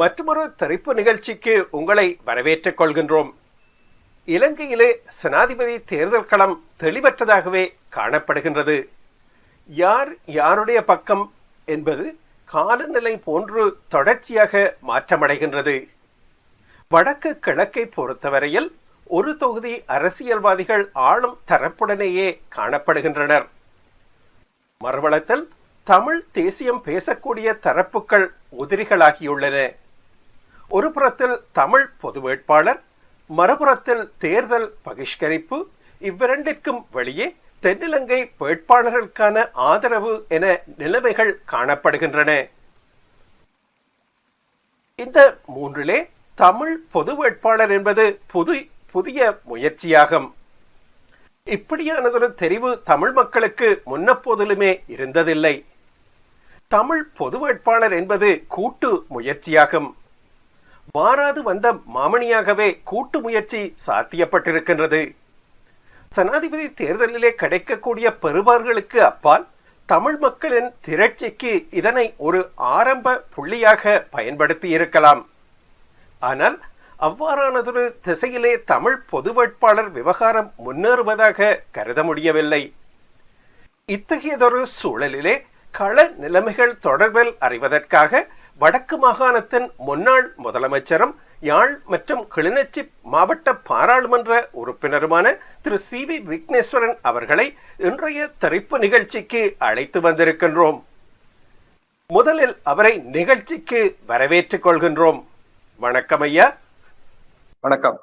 மற்றொரு தரிப்பு நிகழ்ச்சிக்கு உங்களை வரவேற்றுக் கொள்கின்றோம். இலங்கையிலே சனாதிபதி தேர்தல் களம் தெளிவற்றதாகவே காணப்படுகின்றது. யார் யாருடைய பக்கம் என்பது காலநிலை போன்று தொடர்ச்சியாக மாற்றமடைகின்றது. வடக்கு கிழக்கை பொறுத்தவரையில் ஒரு தொகுதி அரசியல்வாதிகள் ஆளும் தரப்புடனேயே காணப்படுகின்றனர். மறுவளத்தில் தமிழ் தேசியம் பேசக்கூடிய தரப்புகள் உதிரிகளாகியுள்ளன. ஒரு புறத்தில் தமிழ் பொது வேட்பாளர் மறுபுறத்தில் தேர்தல் பகிஷ்கரிப்பு இவ்விரண்டிற்கும் வெளியே தென்னிலங்கை வேட்பாளர்களுக்கான ஆதரவு என நிலைமைகள் காணப்படுகின்றன. இந்த மூன்றிலே தமிழ் பொது வேட்பாளர் என்பது புது புதிய முயற்சியாகும். இப்படியானதொரு தெரிவு தமிழ் மக்களுக்கு முன்னப்போதிலுமே இருந்ததில்லை. தமிழ் பொது வேட்பாளர் என்பது கூட்டு முயற்சியாகும். மாறாது வந்த மாமணியாகவே கூட்டு முயற்சி சாத்தியப்பட்டிருக்கின்றது. சனாதிபதி தேர்தலிலே கிடைக்கக்கூடிய பெறுபார்களுக்கு அப்பால் தமிழ் மக்களின் திரட்சிக்கு இதனை ஒரு ஆரம்ப புள்ளியாக பயன்படுத்தி இருக்கலாம். ஆனால் அவ்வாறானதொரு திசையிலே தமிழ் பொது வேட்பாளர் விவகாரம் முன்னேறுவதாக கருத முடியவில்லை. இத்தகையதொரு சூழலிலே கள நிலைமைகள் தொடர்பில் அறிவதற்காக வடக்கு மாகாணத்தின் முன்னாள் முதலமைச்சரும் யாழ் மற்றும் கிளிநொச்சி மாவட்ட பாராளுமன்ற உறுப்பினருமான திரு சி வி விக்னேஸ்வரன் அவர்களை இன்றைய தெரிப்பு நிகழ்ச்சிக்கு அழைத்து வந்திருக்கின்றோம். முதலில் அவரை நிகழ்ச்சிக்கு வரவேற்றுக் கொள்கின்றோம். வணக்கம் ஐயா. வணக்கம்.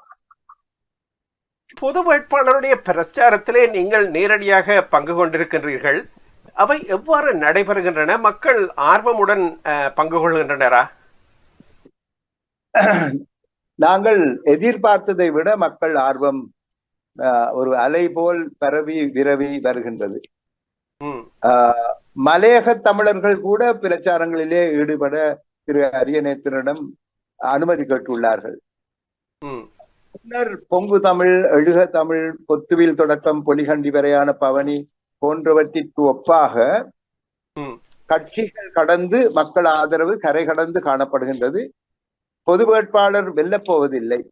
பொது வேட்பாளருடைய பிரச்சாரத்திலே நீங்கள் நேரடியாக பங்கு கொண்டிருக்கின்றீர்கள். அவை எவ்வாறு நடைபெறுகின்றன? மக்கள் ஆர்வமுடன் பங்கு கொள்கின்றனரா? நாங்கள் எதிர்பார்த்ததை விட மக்கள் ஆர்வம் ஒரு அலை போல் பரவி விரவி வருகின்றது. மலையக தமிழர்கள் கூட பிரச்சாரங்களிலே ஈடுபட திரு அரியநேத்திரிடம் அனுமதி கேட்டுள்ளார்கள். ம். முன்னர் பொங்கு தமிழ் எழுக தமிழ் பொத்துவில் தொடக்கம் பொலிகண்டி வரையான பவனி போன்றவற்றிற்கு ஒப்பாக கட்சிகள் கடந்து மக்கள் ஆதரவு கரை கடந்து காணப்படுகின்றது. பொது வேட்பாளர் வெல்லப் போவதில்லை.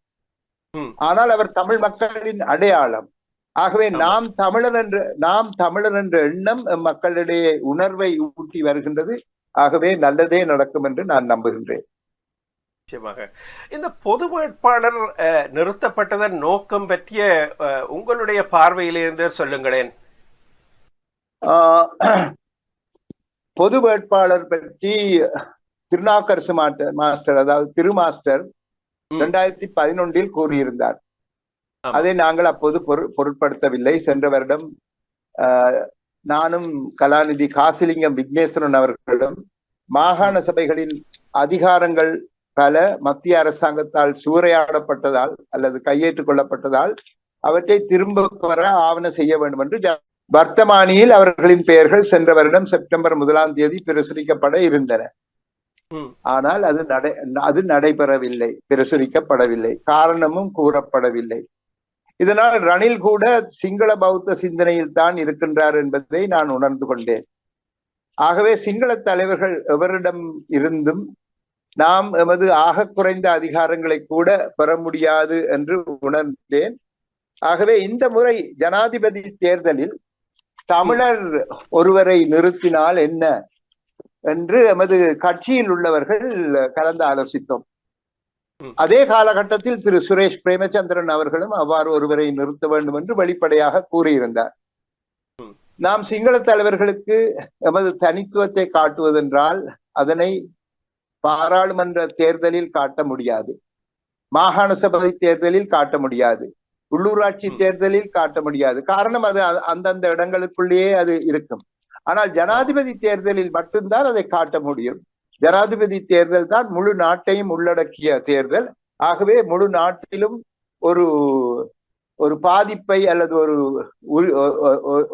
ஆனால் அவர் தமிழ் மக்களின் அடையாளம். ஆகவே. நாம் தமிழர் என்ற நாம் தமிழர் என்ற எண்ணம் மக்களிடையே உணர்வை ஊட்டி வருகின்றது. ஆகவே நல்லதே நடக்கும் என்று நான் நம்புகின்றேன். நிச்சயமாக. இந்த பொது வேட்பாளர் நிறுத்தப்பட்டதன் நோக்கம் பற்றிய உங்களுடைய பார்வையிலிருந்து சொல்லுங்களேன். பொது வேட்பாளர் பற்றி திருநாக்கரசு மாஸ்டர் மாஸ்டர் அதாவது திருமாஸ்டர். இரண்டாயிரத்தி பதினொன்றில் கூறியிருந்தார். அதை நாங்கள் அப்போது பொரு- பொருட்படுத்தவில்லை சென்ற வருடம் நானும் கலாநிதி காசிலிங்கம் விக்னேஸ்வரன் அவர்களும் மாகாண சபைகளின் அதிகாரங்கள் பல மத்திய அரசாங்கத்தால் சூறையாடப்பட்டதால் அல்லது கையேற்றுக் கொள்ளப்பட்டதால் அவற்றை திரும்ப பெற ஆவண செய்ய வேண்டும் என்று வர்த்தமானியில் அவர்களின் பெயர்கள் சென்ற வருடம் செப்டம்பர் முதலாம் தேதி பிரசுரிக்கப்பட இருந்தன. ஆனால் அது நடை அது நடைபெறவில்லை பிரசுரிக்கப்படவில்லை காரணமும் கூறப்படவில்லை. இதனால் ரணில் கூட சிங்கள பௌத்த சிந்தனையில் தான் இருக்கின்றார் என்பதை நான் உணர்ந்து கொண்டேன். ஆகவே சிங்கள தலைவர்கள் எவரிடம் இருந்தும் நாம் எமது ஆக குறைந்த அதிகாரங்களை கூட பெற முடியாது என்று உணர்ந்தேன். ஆகவே இந்த முறை ஜனாதிபதி தேர்தலில் தமிழர் ஒருவரை நிறுத்தினால் என்ன? என்று எமது கட்சியில் உள்ளவர்கள் கலந்து ஆலோசித்தோம். அதே காலகட்டத்தில் திரு சுரேஷ் பிரேமச்சந்திரன் அவர்களும் அவ்வாறு ஒருவரை நிறுத்த வேண்டும் என்று வெளிப்படையாக கூறியிருந்தார். நாம் சிங்கள தலைவர்களுக்கு எமது தனித்துவத்தை காட்டுவதென்றால் அதனை பாராளுமன்ற தேர்தலில் காட்ட முடியாது. மாகாண சபை தேர்தலில் காட்ட முடியாது. உள்ளூராட்சி. தேர்தலில் காட்ட முடியாது. காரணம் அது அந்தந்த இடங்களுக்குள்ளேயே அது இருக்கும். ஆனால் ஜனாதிபதி தேர்தலில் மட்டும்தான் அதை காட்ட முடியும். ஜனாதிபதி தேர்தல் தான் முழு நாட்டையும் உள்ளடக்கிய தேர்தல். ஆகவே முழு நாட்டிலும் ஒரு ஒரு பாதிப்பை அல்லது ஒரு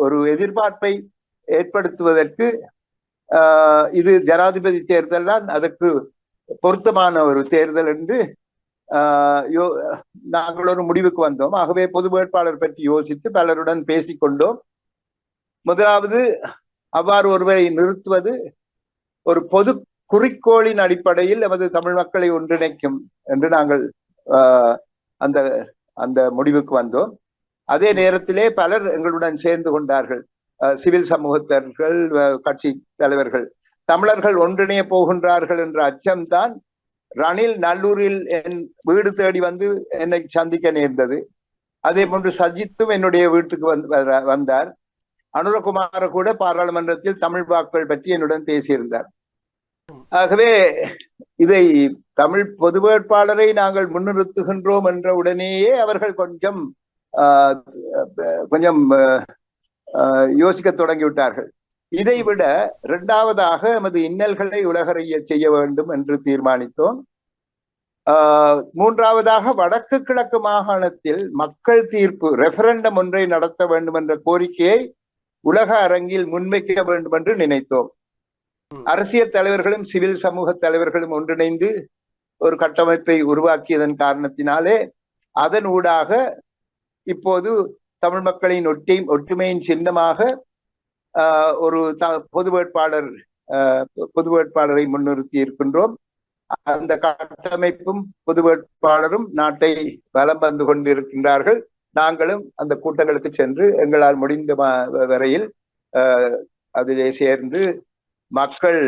ஒரு எதிர்பார்ப்பை ஏற்படுத்துவதற்கு இது ஜனாதிபதி தேர்தல் தான் அதற்கு பொருத்தமான ஒரு தேர்தல் என்று நாங்கள் ஒரு முடிவுக்கு வந்தோம். ஆகவே பொது வேட்பாளர் பற்றி யோசித்து பலருடன் பேசிக்கொண்டோம். முதலாவது அவ்வாறு ஒருவரை நிறுத்துவது ஒரு பொது குறிக்கோளின் அடிப்படையில் நமது தமிழ் மக்களை ஒன்றிணைக்கும் என்று நாங்கள் ஆஹ், அந்த அந்த முடிவுக்கு வந்தோம். அதே நேரத்திலே பலர் எங்களுடன் சேர்ந்து கொண்டார்கள். சிவில் சமூகத்தர்கள் கட்சி தலைவர்கள். தமிழர்கள் ஒன்றிணைய போகின்றார்கள் என்ற அச்சம்தான் ரணில் நல்லூரில் என் வீடு தேடி வந்து என்னை சந்திக்க நேர்ந்தது. அதே போன்று சஜித்தும் என்னுடைய வீட்டுக்கு வந்து வந்தார். அனுரகுமார கூட பாராளுமன்றத்தில் தமிழ் வாக்கள் பற்றி என்னுடன் பேசியிருந்தார். ஆகவே இதை தமிழ் பொது வேட்பாளரை நாங்கள் முன்னிறுத்துகின்றோம் என்ற உடனேயே அவர்கள் கொஞ்சம் ஆஹ், கொஞ்சம் யோசிக்க தொடங்கிவிட்டார்கள். இதை விட இரண்டாவதாக எமது இன்னல்களை உலகறிய செய்ய வேண்டும் என்று தீர்மானித்தோம். மூன்றாவதாக வடக்கு கிழக்கு மாகாணத்தில் மக்கள் தீர்ப்பு ரெஃபரண்டம் ஒன்றை நடத்த வேண்டும் என்ற கோரிக்கையை உலக அரங்கில் முன்வைக்க வேண்டும் என்று நினைத்தோம். அரசியல் தலைவர்களும் சிவில் சமூக தலைவர்களும் ஒன்றிணைந்து ஒரு கட்டமைப்பை உருவாக்கியதன் காரணத்தினாலே அதன் ஊடாக இப்போது தமிழ் மக்களின் ஒட்டி ஒற்றுமையின் சின்னமாக ஒரு த- பொது வேட்பாளர் பொது வேட்பாளரை முன்னிறுத்தி இருக்கின்றோம். அந்த கட்டமைப்பும் பொது வேட்பாளரும் நாட்டை வலம் வந்து கொண்டிருக்கின்றார்கள். நாங்களும் அந்த கூட்டங்களுக்கு சென்று எங்களால் முடிந்த வரையில் ஆஹ், அதிலே சேர்ந்து மக்கள்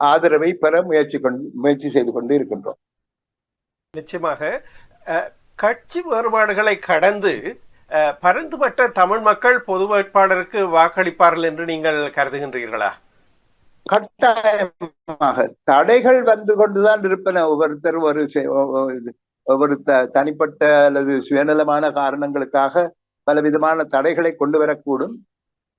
ஆதரவை பெற முயற்சி கொண்டு முயற்சி செய்து கொண்டு இருக்கின்றோம். நிச்சயமாக அஹ், கட்சி வேறுபாடுகளை கடந்து பரந்துபட்ட தமிழ் மக்கள் பொது வேட்பாளருக்கு வாக்களிப்பார்கள் என்று நீங்கள் கருதுகின்றீர்களா? கட்டாயமாக. தடைகள் வந்து கொண்டுதான் இருப்பன. ஒவ்வொருத்தர் ஒரு ஒவ்வொரு த- தனிப்பட்ட அல்லது சுயநலமான காரணங்களுக்காக பலவிதமான தடைகளை கொண்டு வரக்கூடும்.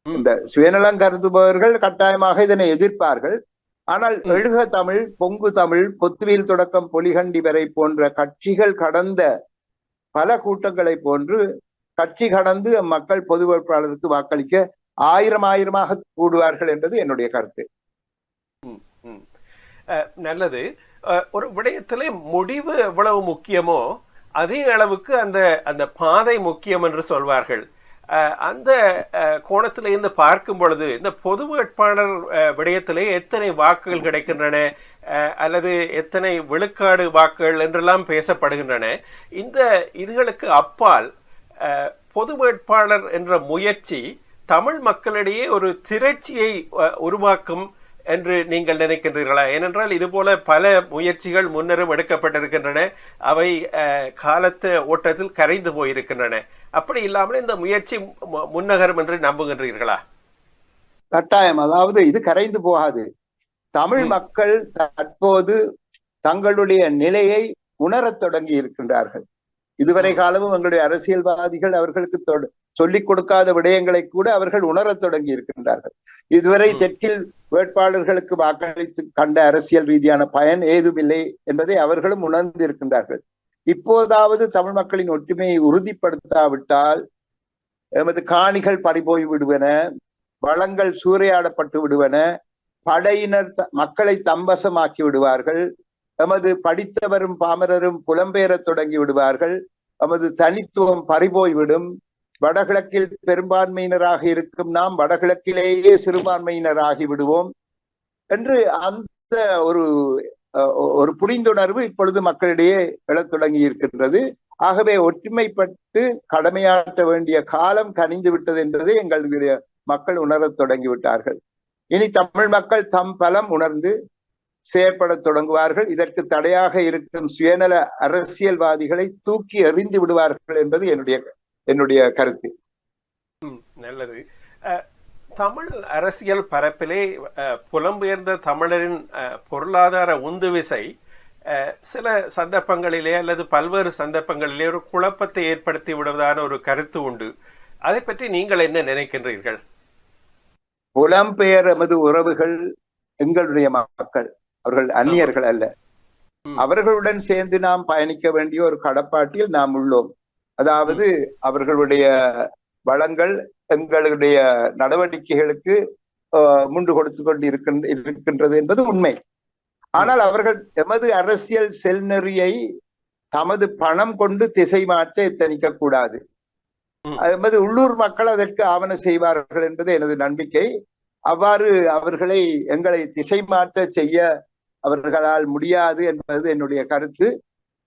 இந்த சுயநலம் கருதுபவர்கள் கட்டாயமாக இதனை எதிர்ப்பார்கள். ஆனால். எழுக தமிழ் பொங்கு தமிழ் பொத்துவில் தொடக்கம் பொலிகண்டி வரை போன்ற கட்சிகள் கடந்த பல கூட்டங்களை போன்று கட்சி கடந்து மக்கள் பொது வேட்பாளருக்கு வாக்களிக்க ஆயிரம் ஆயிரமாக கூடுவார்கள் என்பது என்னுடைய கருத்து. நல்லது. ஒரு விடயத்திலே முடிவு எவ்வளவு முக்கியமோ அதே அளவுக்கு அந்த அந்த பாதை முக்கியம் என்று சொல்வார்கள். அந்த கோணத்தில் இருந்து பார்க்கும் பொழுது இந்த பொது வேட்பாளர் விடயத்திலே எத்தனை வாக்குகள் கிடைக்கின்றன? அல்லது எத்தனை விழுக்காடு வாக்குகள் என்றெல்லாம் பேசப்படுகின்றன. இந்த இதுகளுக்கு அப்பால் பொது வேட்பாளர் என்ற முயற்சி தமிழ் மக்களிடையே ஒரு திரட்சியை உருவாக்கும் என்று நீங்கள் நினைக்கின்றீர்களா? ஏனென்றால் இதுபோல பல முயற்சிகள் முன்னரும் எடுக்கப்பட்டிருக்கின்றன. அவை காலத்து ஓட்டத்தில் கரைந்து போயிருக்கின்றன. அப்படி இல்லாமல் இந்த முயற்சி முன்னகரும் என்று நம்புகின்றீர்களா? கட்டாயம். அதாவது இது கரைந்து போகாது. தமிழ். மக்கள் தற்போது தங்களுடைய நிலையை உணரத் தொடங்கி இருக்கின்றார்கள். இதுவரை. காலமும் எங்களுடைய அரசியல்வாதிகள் அவர்களுக்கு சொல்லிக் கொடுக்காத விடயங்களை கூட அவர்கள் உணரத் தொடங்கி இருக்கின்றார்கள் இதுவரை. தெற்கில் வேட்பாளர்களுக்கு வாக்களித்து கண்ட அரசியல் ரீதியான பயன் ஏதுமில்லை என்பதை அவர்களும் உணர்ந்து இருக்கின்றார்கள் இப்போதாவது தமிழ் மக்களின் ஒற்றுமையை உறுதிப்படுத்தாவிட்டால் எமது காணிகள் பறிபோய் விடுவன வளங்கள் சூறையாடப்பட்டு விடுவன படையினர் மக்களை தம்பசமாக்கி விடுவார்கள் எமது படித்தவரும் பாமரரும் புலம்பெயரத் தொடங்கி விடுவார்கள் நமது தனித்துவம் பறிபோய்விடும். வடகிழக்கில் பெரும்பான்மையினராக இருக்கும் நாம் வடகிழக்கிலேயே சிறுபான்மையினராகி விடுவோம். என்று அந்த ஒரு ஒரு புரிந்துணர்வு இப்பொழுது மக்களிடையே எழத் தொடங்கி இருக்கின்றது. ஆகவே ஒற்றுமைப்பட்டு கடமையாற்ற வேண்டிய காலம் கனிந்து விட்டது என்பதை எங்களுடைய மக்கள் உணரத் தொடங்கிவிட்டார்கள் இனி தமிழ் மக்கள் தம் பலம் உணர்ந்து செயற்படத் தொடங்குவார்கள். இதற்கு தடையாக இருக்கும் சுயநல அரசியல்வாதிகளை தூக்கி எறிந்து விடுவார்கள் என்பது என்னுடைய என்னுடைய கருத்து. நல்லது. தமிழ் அரசியல் பரப்பிலே புலம்பெயர்ந்த தமிழரின் பொருளாதார உந்துவிசை சில சந்தர்ப்பங்களிலே அல்லது பல்வேறு சந்தர்ப்பங்களிலே ஒரு குழப்பத்தை ஏற்படுத்தி விடுவதான ஒரு கருத்து உண்டு. அதை பற்றி நீங்கள் என்ன நினைக்கின்றீர்கள்? புலம்பெயர் எமது உறவுகள் எங்களுடைய மக்கள். அவர்கள் அந்நியர்கள் அல்ல. அவர்களுடன் சேர்ந்து நாம் பயணிக்க வேண்டிய ஒரு கடப்பாட்டில் நாம் உள்ளோம். அதாவது அவர்களுடைய வளங்கள் எங்களுடைய நடவடிக்கைகளுக்கு முண்டு கொடுத்து கொண்டு இருக்கின்ற இருக்கின்றது என்பது உண்மை. ஆனால் அவர்கள் எமது அரசியல் செல்நெறியை தமது பணம் கொண்டு திசை மாற்ற எத்தனிக்க கூடாது. எமது உள்ளூர் மக்கள் அதற்கு ஆவண செய்வார்கள் என்பது எனது நம்பிக்கை. அவ்வாறு அவர்களை எங்களை திசை மாற்ற செய்ய அவர்களால் முடியாது என்பது என்னுடைய கருத்து.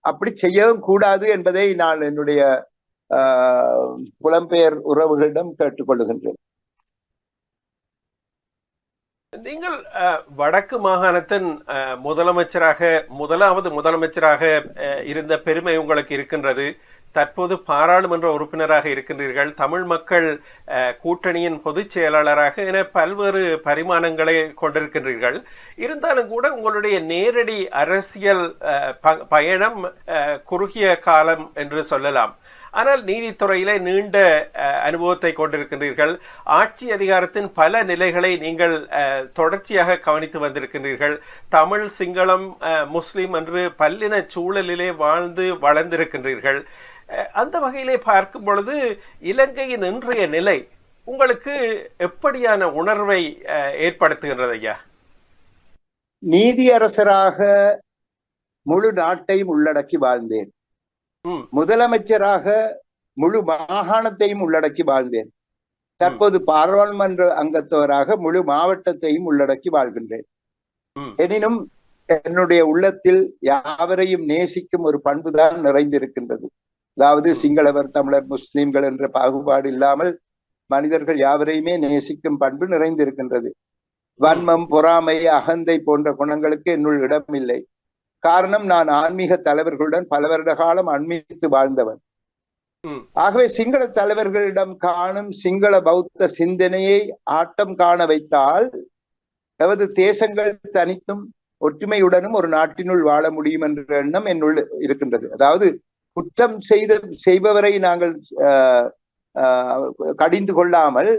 அப்படி செய்யவும் கூடாது என்பதை நான் என்னுடைய ஆஹ், புலம்பெயர் உறவுகளிடம் கேட்டுக்கொள்கின்றேன் நீங்கள் அஹ், வடக்கு மாகாணத்தின் முதலமைச்சராக முதலாவது முதலமைச்சராக அஹ், இருந்த பெருமை உங்களுக்கு இருக்கின்றது. தற்போது பாராளுமன்ற உறுப்பினராக இருக்கின்றீர்கள். தமிழ் மக்கள் கூட்டணியின் பொதுச் செயலாளராக என பல்வேறு பரிமாணங்களை கொண்டிருக்கின்றீர்கள். இருந்தாலும் கூட உங்களுடைய நேரடி அரசியல் பயணம் குறுகிய காலம் என்று சொல்லலாம். ஆனால் நீதித்துறையிலே நீண்ட அனுபவத்தை கொண்டிருக்கின்றீர்கள். ஆட்சி அதிகாரத்தின் பல நிலைகளை நீங்கள் தொடர்ச்சியாக கவனித்து வந்திருக்கின்றீர்கள். தமிழ் சிங்களம் முஸ்லீம் என்று பல்லின சூழலிலே வாழ்ந்து வளர்ந்திருக்கின்றீர்கள். அந்த வகையிலே பார்க்கும் பொழுது இலங்கையின் இன்றைய நிலை உங்களுக்கு எப்படியான உணர்வை ஏற்படுத்துகின்றது ஐயா? நீதியரசராக முழு நாட்டையும் உள்ளடக்கி வாழ்ந்தேன். முதலமைச்சராக முழு மாகாணத்தையும் உள்ளடக்கி வாழ்ந்தேன். தற்போது பாராளுமன்ற அங்கத்தவராக முழு மாவட்டத்தையும் உள்ளடக்கி வாழ்கின்றேன். எனினும் என்னுடைய உள்ளத்தில் யாவரையும் நேசிக்கும் ஒரு பண்புதான் நிறைந்திருக்கின்றது. அதாவது. சிங்களவர் தமிழர் முஸ்லிம்கள் என்ற பாகுபாடு இல்லாமல் மனிதர்கள் யாவரையுமே நேசிக்கும் பண்பு நிறைந்திருக்கின்றது வன்மம் பொறாமை அகந்தை போன்ற குணங்களுக்கு என்னுள் இடமில்லை காரணம் நான் ஆன்மீக தலைவர்களுடன் பல வருட காலம் அண்மித்து வாழ்ந்தவன். ஆகவே சிங்கள தலைவர்களிடம் காணும் சிங்கள பௌத்த சிந்தனையை ஆட்டம் காண வைத்தால் எமது தேசங்கள் தனித்தும் ஒற்றுமையுடனும் ஒரு நாட்டினுள் வாழ முடியும் என்ற எண்ணம் என்னுள் இருக்கின்றது அதாவது குற்றம் செய்த செய்பவரை நாங்கள் கடிந்து கொள்ளாமல்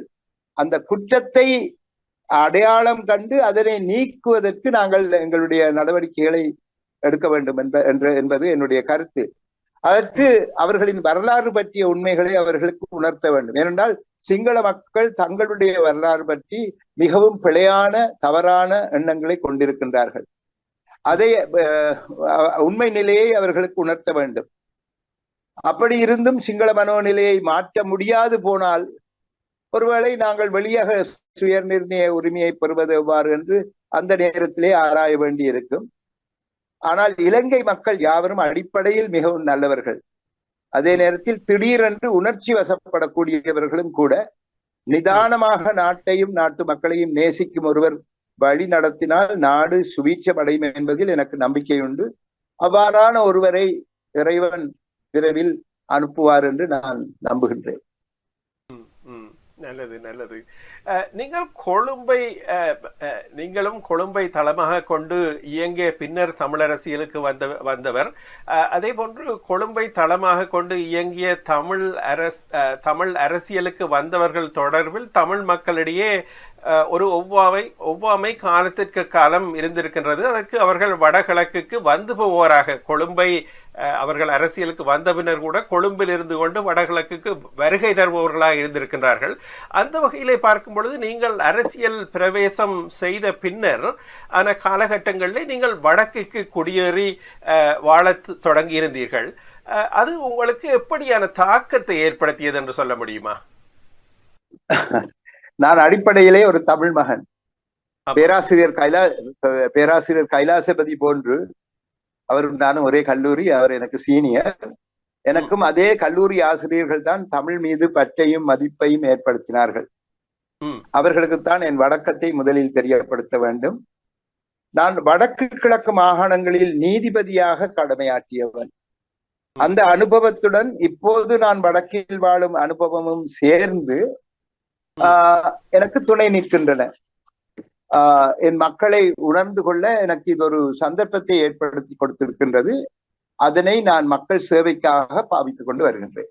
அந்த குற்றத்தை அடையாளம் கண்டு அதனை நீக்குவதற்கு நாங்கள் எங்களுடைய நடவடிக்கைகளை எடுக்க வேண்டும் என்ப என்று என்பது என்னுடைய கருத்து. அதற்கு அவர்களின் வரலாறு பற்றிய உண்மைகளை அவர்களுக்கு உணர்த்த வேண்டும். ஏனென்றால் சிங்கள மக்கள் தங்களுடைய வரலாறு பற்றி மிகவும் பிழையான தவறான எண்ணங்களை கொண்டிருக்கின்றார்கள். அதை உண்மை நிலையை அவர்களுக்கு உணர்த்த வேண்டும். அப்படி இருந்தும் சிங்கள மனோநிலையை மாற்ற முடியாது போனால் ஒருவேளை நாங்கள் வெளியாக சுய நிர்ணய உரிமையை பெறுவது எவ்வாறு என்று அந்த நேரத்திலே ஆராய வேண்டி இருக்கும் ஆனால் இலங்கை மக்கள் யாவரும் அடிப்படையில் மிகவும் நல்லவர்கள். அதே நேரத்தில் திடீரென்று உணர்ச்சி வசப்படக்கூடியவர்களும் கூட நிதானமாக நாட்டையும் நாட்டு மக்களையும் நேசிக்கும் ஒருவர் வழி நடத்தினால் நாடு சுவீட்சமடையும் என்பதில் எனக்கு நம்பிக்கை உண்டு அவ்வாறான ஒருவரை இறைவன் விரைவில் அனுப்புவார் என்று நான் நம்புகின்றேன். நல்லது நல்லது. அஹ், நீங்கள் கொழும்பை அஹ், நீங்களும் கொழும்பை தளமாக கொண்டு இயங்கிய பின்னர் தமிழரசியலுக்கு வந்த வந்தவர். அஹ், அதே போன்று கொழும்பை தளமாக கொண்டு இயங்கிய தமிழ் அரஸ் அஹ், தமிழ் அரசியலுக்கு வந்தவர்கள் தொடர்பில் தமிழ் மக்களிடையே அஹ், ஒரு ஒவ்வாமை ஒவ்வாமை காலத்திற்கு காலம் இருந்திருக்கின்றது. அதற்கு அவர்கள் வடகிழக்குக்கு வந்து போவோராக. கொழும்பை அவர்கள் அரசியலுக்கு வந்த பின்னர் கூட கொழும்பில் இருந்து கொண்டு வடகிழக்குக்கு வருகை தருபவர்களாக இருந்திருக்கின்றார்கள். அந்த வகையிலே பார்க்கும் பொழுது நீங்கள் அரசியல் பிரவேசம் செய்த பின்னர் ஆன காலகட்டங்களில் நீங்கள் வடக்குக்கு குடியேறி அஹ், வாழத் தொடங்கி இருந்தீர்கள் அஹ், அது உங்களுக்கு எப்படியான தாக்கத்தை ஏற்படுத்தியது என்று சொல்ல முடியுமா? நான் அடிப்படையிலே ஒரு தமிழ் மகன். பேராசிரியர் கைலா பேராசிரியர் கைலாசபதி போன்று அவரும் நானும் ஒரே கல்லூரி அவர் எனக்கு சீனியர் எனக்கும் அதே கல்லூரி ஆசிரியர்கள் தான் தமிழ் மீது பற்றையும் மதிப்பையும் ஏற்படுத்தினார்கள். அவர்களுக்குத்தான் என் வடக்கத்தை முதலில் தெரியப்படுத்த வேண்டும். நான் வடக்கு கிழக்கு மாகாணங்களில் நீதிபதியாக கடமையாற்றியவன். அந்த அனுபவத்துடன் இப்போது நான் வடக்கில் வாழும் அனுபவமும் சேர்ந்து எனக்கு துணை நிற்கின்றன. என் மக்களை உணர்ந்து கொள்ள எனக்கு இது ஒரு சந்தர்ப்பத்தை ஏற்படுத்தி கொடுத்திருக்கின்றது. அதனை நான் மக்கள் சேவைக்காக பாவித்துக் கொண்டு வருகின்றேன்.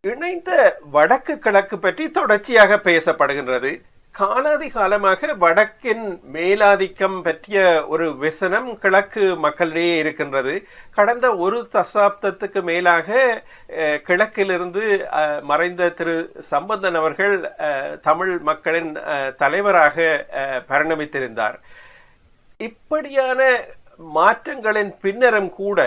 இணைந்த வடக்கு கிழக்கு பற்றி தொடர்ச்சியாக பேசப்படுகின்றது. காலாதி காலமாக வடக்கின் மேலாதிக்கம் பற்றிய ஒரு விசனம் கிழக்கு மக்களிடையே இருக்கின்றது. கடந்த ஒரு தசாப்தத்துக்கு மேலாக கிழக்கிலிருந்து மறைந்த திரு சம்பந்தன் அவர்கள் தமிழ் மக்களின் தலைவராக பரிணமித்திருந்தார். இப்படியான மாற்றங்களின் பின்னரும் கூட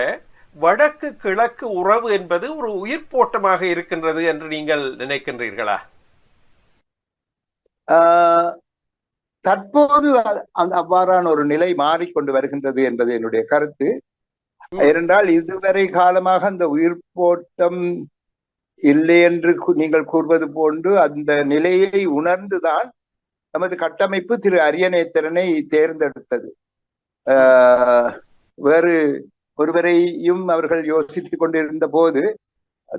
வடக்கு கிழக்கு உறவு என்பது ஒரு உயிர்ப்போட்டமாக இருக்கின்றது என்று நீங்கள் நினைக்கின்றீர்களா? தற்போது அவ்வாறான ஒரு நிலை மாறிக்கொண்டு வருகின்றது என்பது என்னுடைய கருத்து. ஏனென்றால் இதுவரை காலமாக அந்த உயிர் போட்டம் இல்லை என்று நீங்கள் கூறுவது போன்று அந்த நிலையை உணர்ந்துதான் நமது கட்டமைப்பு திரு அரியநேத்திரனை தேர்ந்தெடுத்தது. ஆஹ் வேறு ஒருவரையும் அவர்கள் யோசித்துக் கொண்டிருந்த போது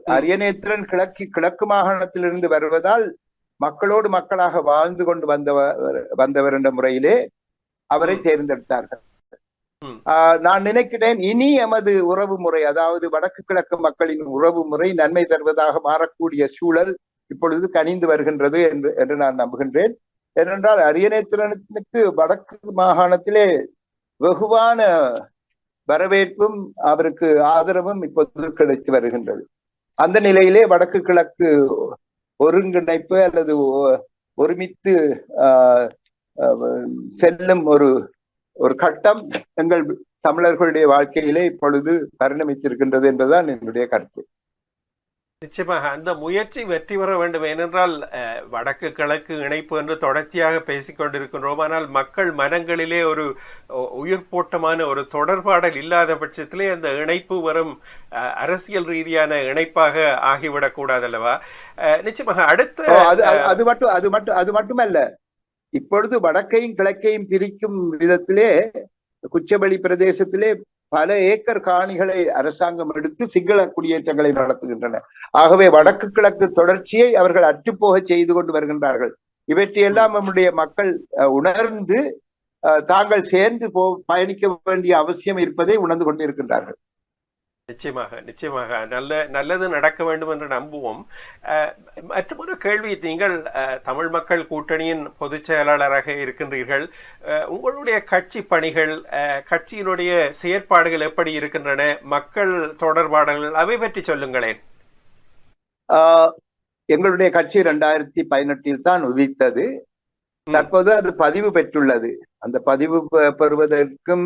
அரியநேத்திரன் கிழக்கு கிழக்கு மாகாணத்திலிருந்து வருவதால் மக்களோடு மக்களாக வாழ்ந்து கொண்டு வந்தவர் வந்தவர் என்ற முறையிலே அவரை. தேர்ந்தெடுத்தார்கள். நான் நினைக்கிறேன் இனி எமது உறவு முறை அதாவது வடக்கு கிழக்கு மக்களின் உறவு முறை நன்மை தருவதாக மாறக்கூடிய சூழல் இப்பொழுது கனிந்து வருகின்றது என்று என்று நான் நம்புகின்றேன். ஏனென்றால் அரியநேத்திரனுக்கு வடக்கு மாகாணத்திலே வெகுவான வரவேற்பும் அவருக்கு ஆதரவும் இப்போது கிடைத்து வருகின்றது. அந்த நிலையிலே வடக்கு கிழக்கு ஒருங்கிணைப்பு அல்லது ஒருமித்து ஆஹ் செல்லும் ஒரு ஒரு கட்டம் எங்கள் தமிழர்களுடைய வாழ்க்கையிலே இப்பொழுது பரிணமித்திருக்கின்றது என்பதுதான் என்னுடைய கருத்து. நிச்சயமாக அந்த முயற்சி வெற்றி பெற வேண்டும். ஏனென்றால் வடக்கு கிழக்கு இணைப்பு என்று தொடர்ச்சியாக பேசிக் கொண்டிருக்கின்றோம். ஆனால் மக்கள் மனங்களிலே ஒரு உயிர்ப்போட்டமான ஒரு தொடர்பாடல் இல்லாத பட்சத்திலே அந்த இணைப்பு வரும் அரசியல் ரீதியான இணைப்பாக ஆகிவிடக் கூடாதல்லவா? அஹ், நிச்சயமாக அடுத்த அது மட்டும் அது மட்டும் அது மட்டுமல்ல. இப்பொழுது வடக்கையும் கிழக்கையும் பிரிக்கும் விதத்திலே குச்சவெளி பிரதேசத்திலே பல ஏக்கர் காணிகளை அரசாங்கம் எடுத்து சிங்கள குடியேற்றங்களை நடத்துகின்றன. ஆகவே வடக்கு கிழக்கு தொடர்ச்சியை அவர்கள் அற்றுப்போக செய்து கொண்டு வருகின்றார்கள். இவற்றையெல்லாம் நம்முடைய மக்கள் அஹ், உணர்ந்து அஹ், தாங்கள் சேர்ந்து போ பயணிக்க வேண்டிய அவசியம் இருப்பதை உணர்ந்து கொண்டிருக்கின்றார்கள். நிச்சயமாக நிச்சயமாக. நல்ல நல்லது நடக்க வேண்டும் என்று நம்புவோம். மற்றொரு கேள்வி நீங்கள் தமிழ் மக்கள் கூட்டணியின் பொதுச் செயலாளராக இருக்கின்றீர்கள். உங்களுடைய கட்சி பணிகள் கட்சியினுடைய செயற்பாடுகள் எப்படி இருக்கின்றன? மக்கள் தொடர்பாடல்கள் அவை பற்றி சொல்லுங்களேன். எங்களுடைய கட்சி இரண்டாயிரத்தி பதினெட்டில் தான் உதித்தது. தற்போது அது பதிவு பெற்றுள்ளது. அந்த பதிவு பெறுவதற்கும்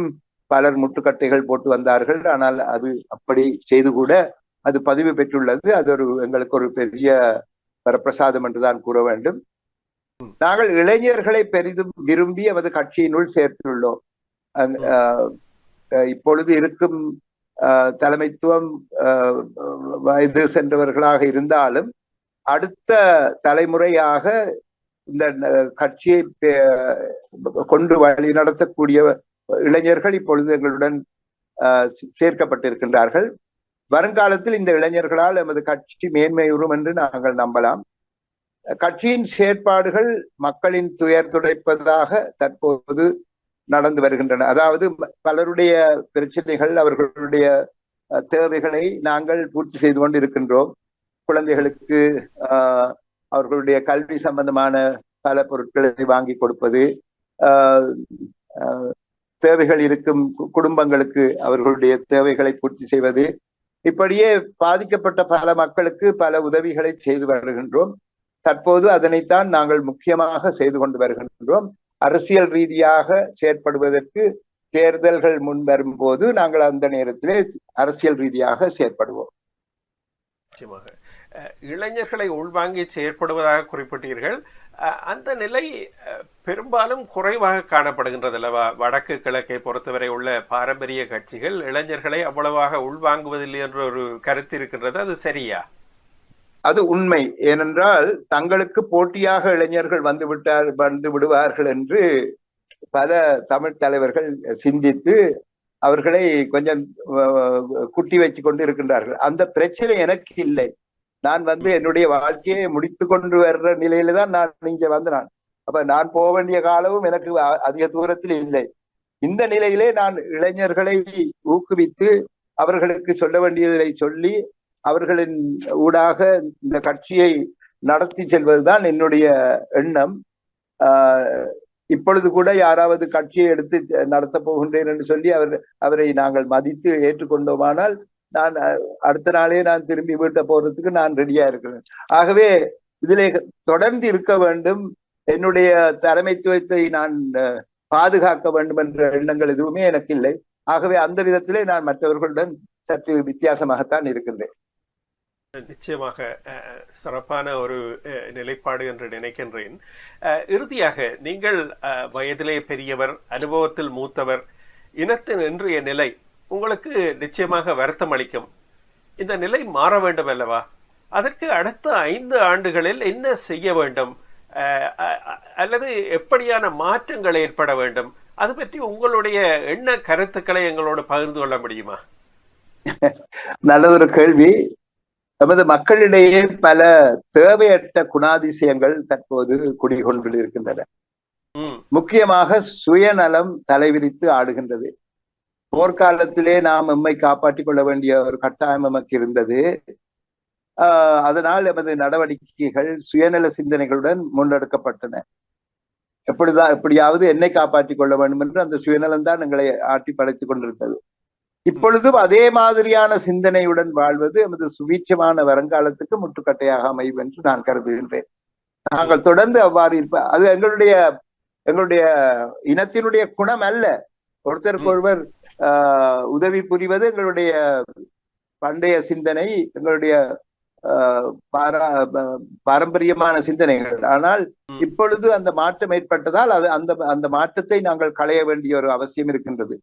பலர் முட்டுக்கட்டைகள் போட்டு வந்தார்கள். ஆனால் அது அப்படி செய்து கூட அது பதிவு பெற்றுள்ளது. அது ஒரு எங்களுக்கு ஒரு பெரிய வரப்பிரசாதம் என்றுதான் கூற வேண்டும். நாங்கள் இளைஞர்களை பெரிதும் விரும்பி நமது கட்சியினுள் சேர்த்துள்ளோம். இப்பொழுது இருக்கும் தலைமைத்துவம் வயது சென்றவர்களாக இருந்தாலும் அடுத்த தலைமுறையாக இந்த கட்சியை கொண்டு வழி நடத்தக்கூடிய இளைஞர்கள் இப்பொழுது எங்களுடன் ஆஹ் சேர்க்கப்பட்டிருக்கின்றார்கள். வருங்காலத்தில் இந்த இளைஞர்களால் எமது கட்சி மேன்மையுறும் என்று நாங்கள் நம்பலாம். கட்சியின் செயற்பாடுகள் மக்களின் துயர் துடைப்பதாக தற்போது நடந்து வருகின்றன. அதாவது பலருடைய பிரச்சனைகள் அவர்களுடைய தேவைகளை நாங்கள் பூர்த்தி செய்து கொண்டு இருக்கின்றோம் குழந்தைகளுக்கு ஆஹ், அவர்களுடைய கல்வி சம்பந்தமான பல பொருட்களை வாங்கி கொடுப்பது ஆஹ், ஆஹ், தேவைகள் இருக்கும் குடும்பங்களுக்கு அவர்களுடைய தேவைகளை பூர்த்தி செய்வது. இப்படியே பாதிக்கப்பட்ட பல மக்களுக்கு பல உதவிகளை செய்து வருகின்றோம். தற்போது அதனைத்தான் நாங்கள் முக்கியமாக செய்து கொண்டு வருகின்றோம். அரசியல் ரீதியாக செயற்படுவதற்கு தேர்தல்கள் முன் வரும்போது நாங்கள் அந்த நேரத்திலே அரசியல் ரீதியாக செயற்படுவோம். நிச்சயமாக. இளைஞர்களை உள்வாங்கி செயற்படுவதாக குறிப்பிட்டீர்கள். அந்த நிலை பெரும்பாலும் குறைவாக காணப்படுகின்றது அல்லவா? வடக்கு கிழக்கை பொறுத்தவரை உள்ள பாரம்பரிய கட்சிகள் இளைஞர்களை அவ்வளவாக உள்வாங்குவதில்லை என்ற ஒரு கருத்து இருக்கின்றது. அது சரியா? அது உண்மை. ஏனென்றால் தங்களுக்கு போட்டியாக இளைஞர்கள் வந்து விட்டார் வந்து விடுவார்கள் என்று பல தமிழ் தலைவர்கள் சிந்தித்து அவர்களை கொஞ்சம் குட்டி வச்சு கொண்டு இருக்கின்றார்கள். அந்த பிரச்சனை எனக்கு இல்லை. நான் வந்து என்னுடைய வாழ்க்கையை முடித்து கொண்டு வர்ற நிலையில தான் நான் இங்க வந்து நான் அப்ப நான் போக வேண்டிய காலமும் எனக்கு அ- அதிக தூரத்தில் இல்லை. இந்த நிலையிலே நான் இளைஞர்களை ஊக்குவித்து அவர்களுக்கு சொல்ல வேண்டியதை சொல்லி அவர்களின் ஊடாக இந்த கட்சியை நடத்தி செல்வதுதான் என்னுடைய எண்ணம். ஆஹ் இப்பொழுது கூட யாராவது கட்சியை எடுத்து நடத்த போகின்றேன் என்று சொல்லி அவர் அவரை நாங்கள் மதித்து ஏற்றுக்கொண்டோமானால் நான் அடுத்த நாளே நான் திரும்பி வீட்டை போறதுக்கு நான் ரெடியா இருக்கிறேன். ஆகவே இதிலே தொடர்ந்து இருக்க வேண்டும். என்னுடைய தலைமைத்துவத்தை நான் பாதுகாக்க வேண்டும் என்ற எண்ணங்கள் எதுவுமே எனக்கு இல்லை. ஆகவே அந்த விதத்திலே நான் மற்றவர்களுடன் சற்று வித்தியாசமாகத்தான் இருக்கின்றேன். நிச்சயமாக சிறப்பான ஒரு நிலைப்பாடு என்று நினைக்கின்றேன். இறுதியாக நீங்கள் வயதிலே பெரியவர் அனுபவத்தில் மூத்தவர் இனத்தின் இன்றைய நிலை உங்களுக்கு நிச்சயமாக வருத்தம் அளிக்கும். இந்த நிலை மாற வேண்டும் அல்லவா? அதற்கு அடுத்த ஐந்து ஆண்டுகளில் என்ன செய்ய வேண்டும்? அல்லது எப்படியான மாற்றங்கள் ஏற்பட வேண்டும்? அது பற்றி உங்களுடைய எண்ண கருத்துக்களை எங்களோடு பகிர்ந்து கொள்ள முடியுமா? நல்லதொரு கேள்வி. நமது மக்களிடையே பல தேவையற்ற குணாதிசயங்கள் தற்போது குடிகொண்டு இருக்கின்றன முக்கியமாக சுயநலம் தலைவிரித்து ஆடுகின்றது. போர்க்காலத்திலே நாம் எம்மை காப்பாற்றிக் கொள்ள வேண்டிய ஒரு கட்டாயம் நமக்கு இருந்தது. ஆஹ் அதனால் எமது நடவடிக்கைகள் சுயநல சிந்தனைகளுடன் முன்னெடுக்கப்பட்டன. எப்படிதான் எப்படியாவது என்னை காப்பாற்றிக் கொள்ள வேண்டும் என்று அந்த சுயநலம் தான் எங்களை ஆட்டி படைத்துக் கொண்டிருந்தது. இப்பொழுதும் அதே மாதிரியான சிந்தனையுடன் வாழ்வது எமது சுவீட்சமான வருங்காலத்துக்கு முட்டுக்கட்டையாக அமையும் என்று நான் கருதுகின்றேன். நாங்கள் தொடர்ந்து அவ்வாறு இருப்ப அது எங்களுடைய எங்களுடைய இனத்தினுடைய குணம் அல்ல. ஒருத்தருக்கு ஒருவர் உதவி புரிவது எங்களுடைய பண்டைய சிந்தனை எங்களுடைய பாரம்பரியமான சிந்தனைகள். ஆனால். இப்பொழுது அந்த மாற்றம் ஏற்பட்டதால் அது அந்த அந்த மாற்றத்தை நாங்கள் களைய வேண்டிய ஒரு அவசியம் இருக்கின்றது.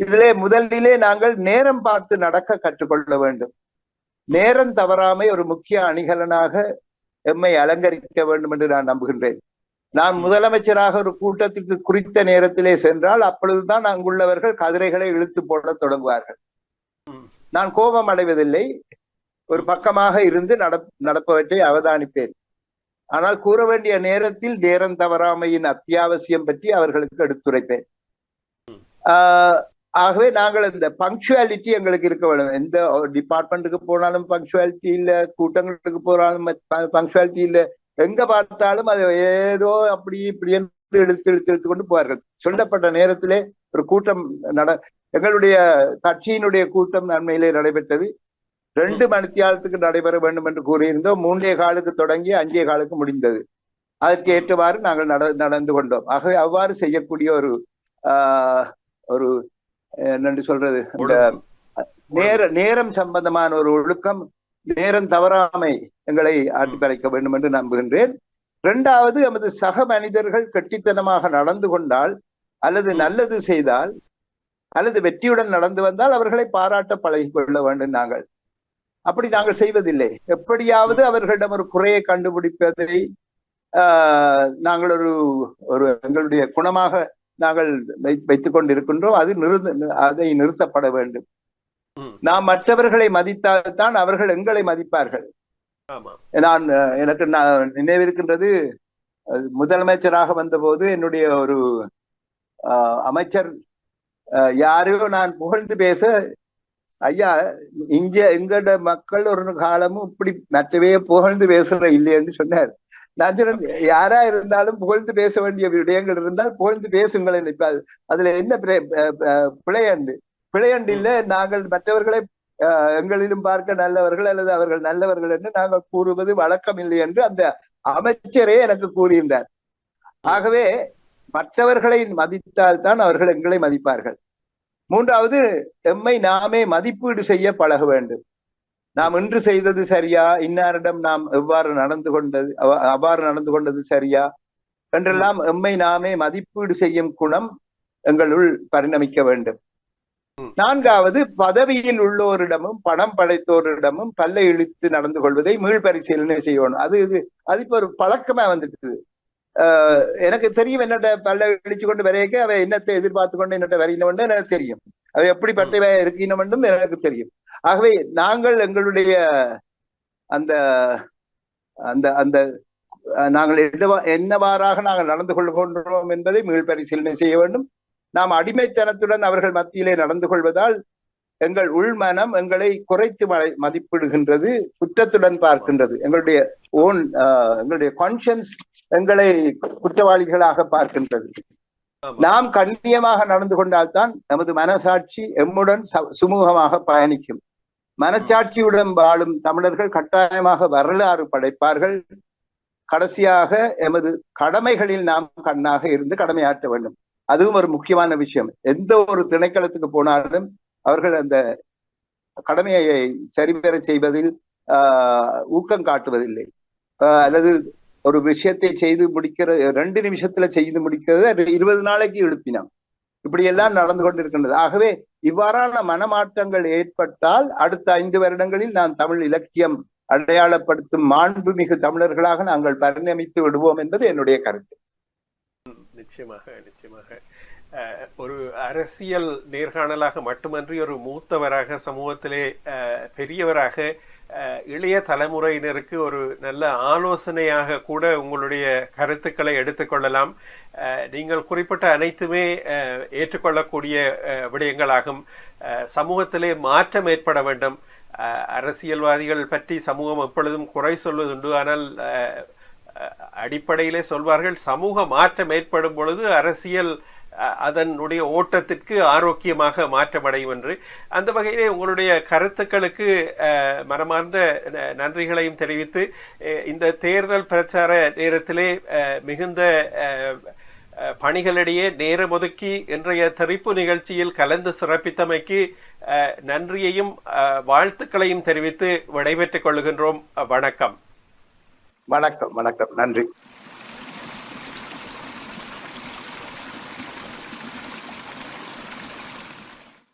இதிலே முதலிலே நாங்கள் நேரம் பார்த்து நடக்க கற்றுக்கொள்ள வேண்டும். நேரம் தவறாமை ஒரு முக்கிய அணிகலனாக எம்மை அலங்கரிக்க வேண்டும் என்று நான் நம்புகின்றேன். நான் முதலமைச்சராக ஒரு கூட்டத்திற்கு குறித்த நேரத்திலே சென்றால் அப்பொழுதுதான் அங்குள்ளவர்கள் கதிரைகளை இழுத்து போட தொடங்குவார்கள். நான் கோபம் அடைவதில்லை. ஒரு பக்கமாக இருந்து நடப்பவற்றை அவதானிப்பேன். ஆனால் கூற வேண்டிய நேரத்தில் நேரம் தவறாமையின் அத்தியாவசியம் பற்றி அவர்களுக்கு எடுத்துரைப்பேன். ஆஹ் ஆகவே நாங்கள் இந்த பங்க்சுவாலிட்டி எங்களுக்கு இருக்க வேண்டும். எந்த டிபார்ட்மெண்ட்டுக்கு போனாலும் பங்க்சுவாலிட்டி இல்ல கூட்டங்களுக்கு போனாலும் பங்க்சுவாலிட்டி இல்ல எங்க பார்த்தாலும் அது ஏதோ அப்படி இப்படி என்று இழுத்து இழுத்து இழுத்து கொண்டு போவார்கள். சொல்லப்பட்ட நேரத்திலே ஒரு கூட்டம் நட எங்களுடைய கட்சியினுடைய கூட்டம் நன்மையிலே நடைபெற்றது. ரெண்டு மணித்தியாலத்துக்கு நடைபெற வேண்டும் என்று கூறியிருந்தோம். மூன்றே காலுக்கு தொடங்கி அஞ்சே காலுக்கு முடிந்தது. அதற்கு ஏற்றவாறு நாங்கள் நட நடந்து கொண்டோம். ஆகவே அவ்வாறு செய்யக்கூடிய ஒரு ஆஹ் ஒரு என்னென்று சொல்றது இந்த நேர நேரம் சம்பந்தமான ஒரு ஒழுக்கம் நேரம் தவறாமை எங்களை ஆட்டி வேண்டும் என்று நம்புகின்றேன். இரண்டாவது எமது சக மனிதர்கள் கெட்டித்தனமாக நடந்து கொண்டால் அல்லது நல்லது செய்தால் அல்லது வெற்றியுடன் நடந்து வந்தால் அவர்களை பாராட்ட பழகி கொள்ள வேண்டும் நாங்கள். அப்படி நாங்கள் செய்வதில்லை. எப்படியாவது அவர்களிடம் ஒரு குறையை கண்டுபிடிப்பதை ஆஹ் நாங்கள் ஒரு ஒரு எங்களுடைய குணமாக நாங்கள் வைத்துக் கொண்டிருக்கின்றோம். அது நிறுத்த அதை நிறுத்தப்பட வேண்டும். நாம் மற்றவர்களை மதித்தால் தான் அவர்கள் எங்களை மதிப்பார்கள். நான் எனக்கு நான் நினைவிருக்கின்றது முதலமைச்சராக வந்தபோது என்னுடைய ஒரு அமைச்சர் யாரையோ நான் புகழ்ந்து பேச ஐயா இங்க எங்கட மக்கள் ஒரு காலமும் இப்படி மற்றவே புகழ்ந்து பேசுற இல்லையென்று சொன்னார். நான் யாரா இருந்தாலும் புகழ்ந்து பேச வேண்டிய விடயங்கள் இருந்தால் புகழ்ந்து பேசுங்களேன் இப்ப அது- அதுல என்ன பிழை- பிழையண்டு பிழையண்டு இல்ல நாங்கள் மற்றவர்களை எங்களிலும் பார்க்க நல்லவர்கள் அல்லது அவர்கள் நல்லவர்கள் என்று நாங்கள் கூறுவது வழக்கம் இல்லை என்று அந்த அமைச்சரே எனக்கு கூறியிருந்தார். ஆகவே மற்றவர்களை மதித்தால் தான் அவர்கள் எங்களை மதிப்பார்கள். மூன்றாவது எம்மை நாமே மதிப்பீடு செய்ய பழக வேண்டும். நாம் இன்று செய்தது சரியா? இன்னாரிடம் நாம் எவ்வாறு நடந்து கொண்டது அவ- அவ்வாறு நடந்து கொண்டது சரியா? என்றெல்லாம் எம்மை நாமே மதிப்பீடு செய்யும் குணம் எங்களுள் பரிணமிக்க வேண்டும். நான்காவது பதவியில் உள்ளோரிடமும் பணம் படைத்தோரிடமும் பல்லை இழுத்து நடந்து கொள்வதை மீள்பரிசீலனை செய்யணும். அது இது அது இப்ப ஒரு பழக்கமா வந்துட்டு எனக்கு தெரியும் என்னட்ட பல்ல இழிச்சு கொண்டு வரையக்க அவ என்னத்தை எதிர்பார்த்து கொண்டு என்னட்ட வரையினவன் எனக்கு தெரியும். அவ எப்படிப்பட்டவ இருக்கினவென்றும் எனக்கு தெரியும். ஆகவே நாங்கள் எங்களுடைய அந்த அந்த அந்த நாங்கள் என்னவா என்னவாறாக நாங்கள் நடந்து கொள்கின்றோம் என்பதை மீள்பரிசீலனை செய்ய வேண்டும். நாம் அடிமைத்தனத்துடன் அவர்கள் மத்தியிலே நடந்து கொள்வதால் எங்கள் உள்மனம் எங்களை குறைத்து மதிப்பிடுகின்றது குற்றத்துடன் பார்க்கின்றது. எங்களுடைய ஓன் எங்களுடைய கான்சியன்ஸ் எங்களை குற்றவாளிகளாக பார்க்கின்றது. நாம் கண்ணியமாக நடந்து கொண்டால்தான் நமது மனசாட்சி எம்முடன் ச- சுமூகமாக பயணிக்கும். மனச்சாட்சியுடன் வாழும் தமிழர்கள் கட்டாயமாக வரலாறு படைப்பார்கள். கடைசியாக எமது கடமைகளில் நாம் கண்ணாக இருந்து கடமையாற்ற வேண்டும். அதுவும் ஒரு முக்கியமான விஷயம். எந்த ஒரு திணைக்களத்துக்கு போனாலும் அவர்கள் அந்த கடமையை சரிபெற செய்வதில் ஆஹ் ஊக்கம் காட்டுவதில்லை. அல்லது ஒரு விஷயத்தை செய்து முடிக்கிற ரெண்டு நிமிஷத்துல செய்து முடிக்கிறது இருபது நாளைக்கு எழுப்பினோம். இப்படியெல்லாம் நடந்து கொண்டிருக்கின்றது. ஆகவே இவ்வாறான மனமாற்றங்கள் ஏற்பட்டால் அடுத்த ஐந்து வருடங்களில் நான் தமிழ் இலக்கியம் அடையாளப்படுத்தும் மாண்புமிகு தமிழர்களாக நாங்கள் பரிணமித்து விடுவோம் என்பது என்னுடைய கருத்து. நிச்சயமாக நிச்சயமாக. ஒரு அரசியல் நேர்காணலாக மட்டுமன்றி ஒரு மூத்தவராக சமூகத்திலே பெரியவராக இளைய தலைமுறையினருக்கு ஒரு நல்ல ஆலோசனையாக கூட உங்களுடைய கருத்துக்களை எடுத்துக்கொள்ளலாம் நீங்கள் குறிப்பிட்ட அனைத்துமே ஏற்றுக்கொள்ளக்கூடிய விடயங்களாகும். சமூகத்திலே மாற்றம் ஏற்பட வேண்டும். அரசியல்வாதிகள் பற்றி சமூகம் எப்பொழுதும் குறை சொல்வதுண்டு. ஆனால் அடிப்படையிலே சொல்வார்கள் சமூக மாற்றம் ஏற்படும் பொழுது அரசியல் அதனுடைய ஓட்டத்திற்கு ஆரோக்கியமாக மாற்றமடையும் என்று. அந்த வகையிலே உங்களுடைய கருத்துக்களுக்கு மனமார்ந்த ந- நன்றிகளையும் தெரிவித்து இந்த தேர்தல் பிரச்சார நேரத்திலே மிகுந்த பணிகளிடையே நேரம் ஒதுக்கி இன்றைய தெரிப்பு நிகழ்ச்சியில் கலந்து சிறப்பித்தமைக்கு நன்றியையும் வாழ்த்துக்களையும் தெரிவித்து விடைபெற்றுக் கொள்கின்றோம். வணக்கம். வணக்கம் வணக்கம். நன்றி.